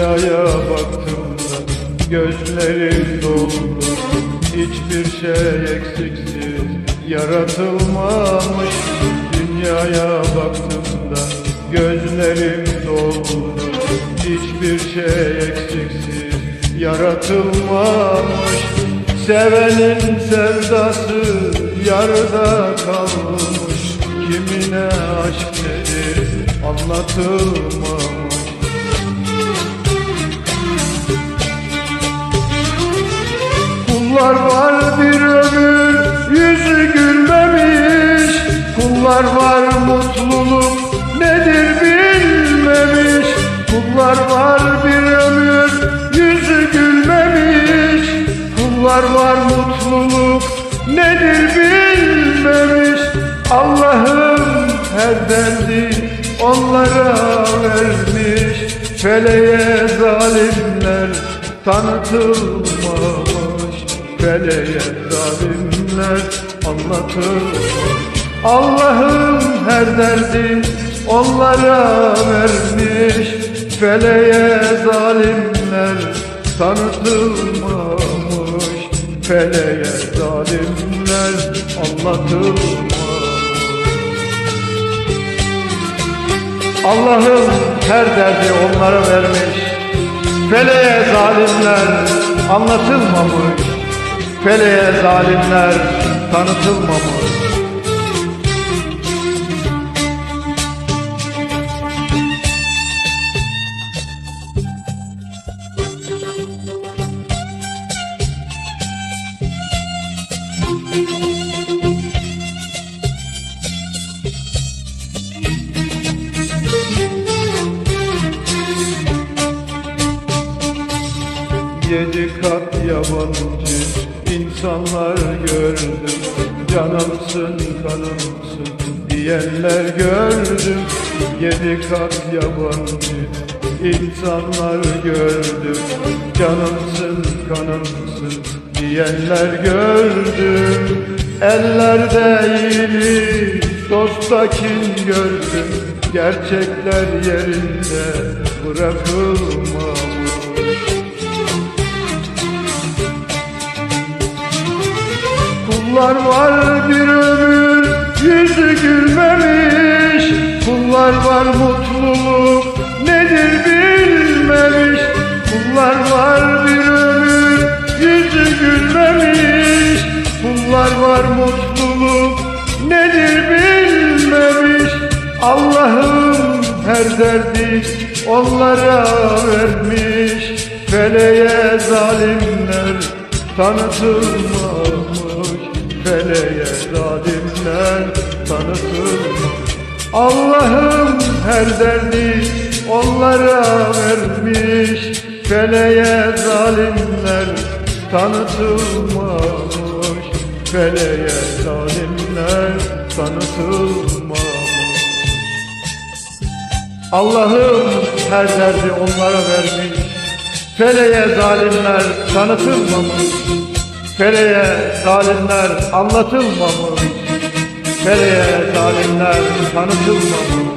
Dünyaya baktığımda gözlerim doldu. Hiçbir şey eksiksiz yaratılmamış. Dünyaya baktığımda gözlerim doldu. Hiçbir şey eksiksiz yaratılmamış. Sevenin sevdası yarıda kalmış. Kimine aşk nedir anlatılmamış Kullar var bir ömür yüzü gülmemiş. Kullar var mutluluk nedir bilmemiş. Kullar var bir ömür yüzü gülmemiş. Kullar var mutluluk nedir bilmemiş. Allah'ım her derdi onlara vermiş. Feleğe zalimler tanıtılmamış Feleğe zalimler anlatılmamış Allah'ım her derdi onlara vermiş. Feleğe zalimler tanıtılmamış. Feleğe zalimler anlatılmamış. Allah'ım her derdi onlara vermiş. Feleğe zalimler anlatılmamış Feleğe zalimler tanıtılmamış Yedi kat yabancı insanlar gördüm. Canımsın kanımsın diyenler gördüm. Yedi kat yabancı insanlar gördüm. Canımsın kanımsın diyenler gördüm. Ellerde iyiliği dosta kin gördüm Gerçekler yerinde bırakılmamış Kullar var bir ömür yüzü gülmemiş. Kullar var mutluluk nedir bilmemiş. Kullar var bir ömür yüzü gülmemiş. Kullar var mutluluk nedir bilmemiş. Allah'ım her derdi onlara vermiş. Feleğe zalimler tanıtılmamış Feleğe zalimler tanıtılmamış Allah'ım her derdi onlara vermiş. Feleğe zalimler tanıtılmamış. Feleğe zalimler tanıtılmamış. Allah'ım her derdi onlara vermiş. Feleğe zalimler tanıtılmamış Feleğe zalimler anlatılmamış. Feleğe zalimler tanıtılmamış